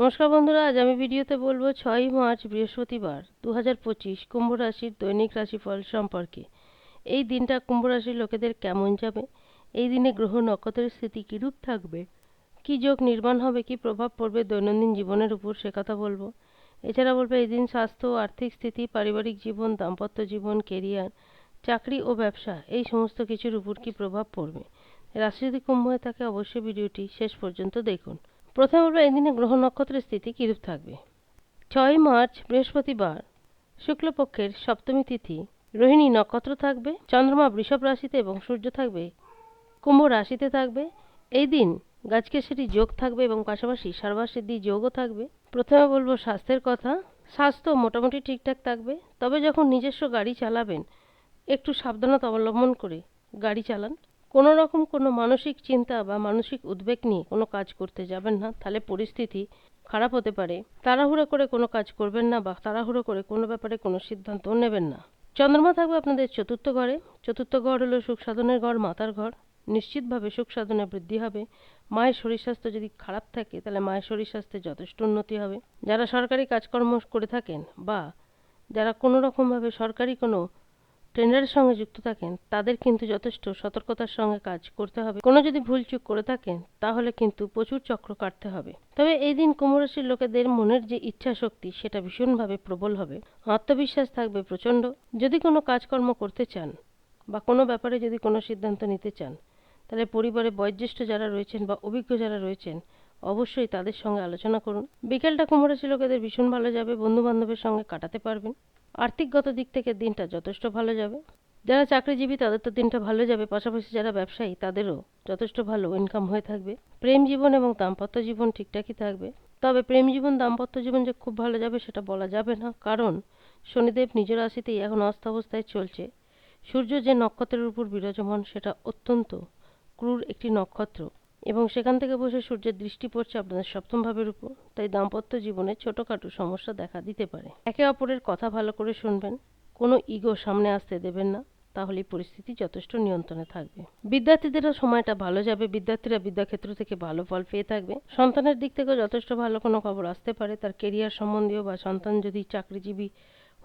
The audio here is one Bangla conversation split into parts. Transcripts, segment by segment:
নমস্কার বন্ধুরা, আজ আমি ভিডিওতে বলব ছয়ই মার্চ, বৃহস্পতিবার দু হাজার পঁচিশ কুম্ভ রাশির দৈনিক রাশিফল সম্পর্কে। এই দিনটা কুম্ভ রাশির লোকেদের কেমন যাবে? এই দিনে গ্রহ নক্ষত্রের স্থিতি কীরূপ থাকবে? কী যোগ নির্মাণ হবে? কি প্রভাব পড়বে? দৈনন্দিন জীবনের উপর সে কথা বলব। এছাড়া বলব, এই দিন স্বাস্থ্য, আর্থিক স্থিতি, পারিবারিক জীবন, দাম্পত্য জীবন, কেরিয়ার, চাকরি ও ব্যবসা, এই সমস্ত কিছুর উপর কী প্রভাব পড়বে? রাশি যদি কুম্ভ হয়ে থাকে, অবশ্যই ভিডিওটি শেষ পর্যন্ত দেখুন। প্রথমে বলব এই দিনে গ্রহ নক্ষত্রের স্থিতি কীরূপ থাকবে? ছয় মার্চ, বৃহস্পতিবার। শুক্লপক্ষের সপ্তমী তিথি। রোহিণী নক্ষত্র থাকবে, চন্দ্রমা বৃষভ রাশিতে এবং সূর্য থাকবে, কুম্ভ রাশিতে থাকবে। এই দিন গাছকেশরী যোগ থাকবে এবং পাশাপাশি সর্বাসিদ্ধি যোগও থাকবে। প্রথমে বলব স্বাস্থ্যের কথা। স্বাস্থ্য মোটামুটি ঠিকঠাক থাকবে। তবে যখন নিজস্ব গাড়ি চালাবেন, একটু সাবধানতা অবলম্বন করে গাড়ি চালান। কোনো রকম কোনো মানসিক চিন্তা বা মানসিক উদ্বেগ নিয়ে কোনো কাজ করতে যাবেন না, তাহলে পরিস্থিতি খারাপ হতে পারে। তাড়াহুড়ো করে কোনো কাজ করবেন না বা তাড়াহুড়ো করে কোনো ব্যাপারে কোনো সিদ্ধান্ত নেবেন না। চন্দ্রমা থাকবে আপনাদের চতুর্থ ঘরে। চতুর্থ ঘর হলো সুখ সাধনের ঘর, মাতার ঘর। নিশ্চিতভাবে সুখ সাধনে বৃদ্ধি হবে। মায়ের শরীর স্বাস্থ্য যদি খারাপ থাকে, তাহলে মায়ের শরীর স্বাস্থ্যে যথেষ্ট উন্নতি হবে। যারা সরকারি কাজকর্ম করে থাকেন বা যারা কোনো রকমভাবে সরকারি কোনো টেন্ডারের সঙ্গে যুক্ত থাকেন, তাদের কিন্তু যথেষ্ট সতর্কতার সঙ্গে কাজ করতে হবে। কোনো যদি ভুল ভুলচুক করে থাকেন, তাহলে কিন্তু প্রচুর চক্র কাটতে হবে। তবে এই দিন কুম্ভরাশির লোকেদের মনের যে ইচ্ছা শক্তি সেটা ভীষণভাবে প্রবল হবে। আত্মবিশ্বাস থাকবে প্রচণ্ড। যদি কোনো কাজকর্ম করতে চান বা কোনো ব্যাপারে যদি কোনো সিদ্ধান্ত নিতে চান, তাহলে পরিবারে বয়োজ্যেষ্ঠ যারা রয়েছেন বা অভিজ্ঞ যারা রয়েছেন, অবশ্যই তাদের সঙ্গে আলোচনা করুন। বিকেলটা কুম্ভরাশি লোকেদের ভীষণ ভালো যাবে বন্ধু বান্ধবের সঙ্গে কাটাতে পারবেন। আর্থিকগত দিক থেকে দিনটা যথেষ্ট ভালো যাবে। যারা চাকরিজীবী, তাদের তো দিনটা ভালো যাবে। পাশাপাশি যারা ব্যবসায়ী, তাদেরও যথেষ্ট ভালো ইনকাম হয়ে থাকবে। প্রেম জীবন এবং দাম্পত্য জীবন ঠিকঠাকই থাকবে। তবে প্রেম জীবন, দাম্পত্য জীবন যে খুব ভালো যাবে সেটা বলা যাবে না। কারণ শনিদেব নিজ রাশিতেই এখন অস্তাবস্থায় চলছে। সূর্য যে নক্ষত্রের উপর বিরাজমান, সেটা অত্যন্ত ক্রূর একটি নক্ষত্র। এবং সেখান থেকে বসে সূর্যের দৃষ্টি পড়ছে আপনাদের সপ্তম ভাবের উপর। তাই দাম্পত্য জীবনে ছোটোখাটো সমস্যা দেখা দিতে পারে। একে অপরের কথা ভালো করে শুনবেন। কোনো ইগো সামনে আসতে দেবেন না। তাহলে পরিস্থিতি যথেষ্ট নিয়ন্ত্রণে থাকবে। বিদ্যার্থীদেরও সময়টা ভালো যাবে। বিদ্যার্থীরা বিদ্যাক্ষেত্র থেকে ভালো ফল পেয়ে থাকবে। সন্তানের দিক থেকেও যথেষ্ট ভালো কোনো খবর আসতে পারে। তার কেরিয়ার সম্বন্ধীয় বা সন্তান যদি চাকরিজীবী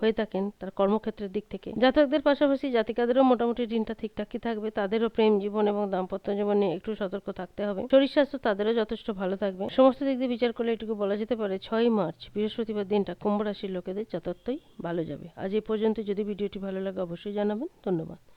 হয়ে থাকেন তার কর্মক্ষেত্রের দিক থেকে। জাতকদের পাশাপাশি জাতিকাদেরও মোটামুটি দিনটা ঠিকঠাকই থাকবে, তাদেরও প্রেম জীবন এবং দাম্পত্য জীবনে একটু সতর্ক থাকতে হবে। শরীর স্বাস্থ্য তাদেরও যথেষ্ট ভালো থাকবে। সমস্ত দিক দিয়ে বিচার করলে এটুকু বলা যেতে পারে ছয় মার্চ, বৃহস্পতিবার দিনটা কুম্ভ রাশির লোকেদের যথার্থই ভালো যাবে। আজ এই পর্যন্ত যদি ভিডিওটি ভালো লাগে অবশ্যই জানাবেন। ধন্যবাদ।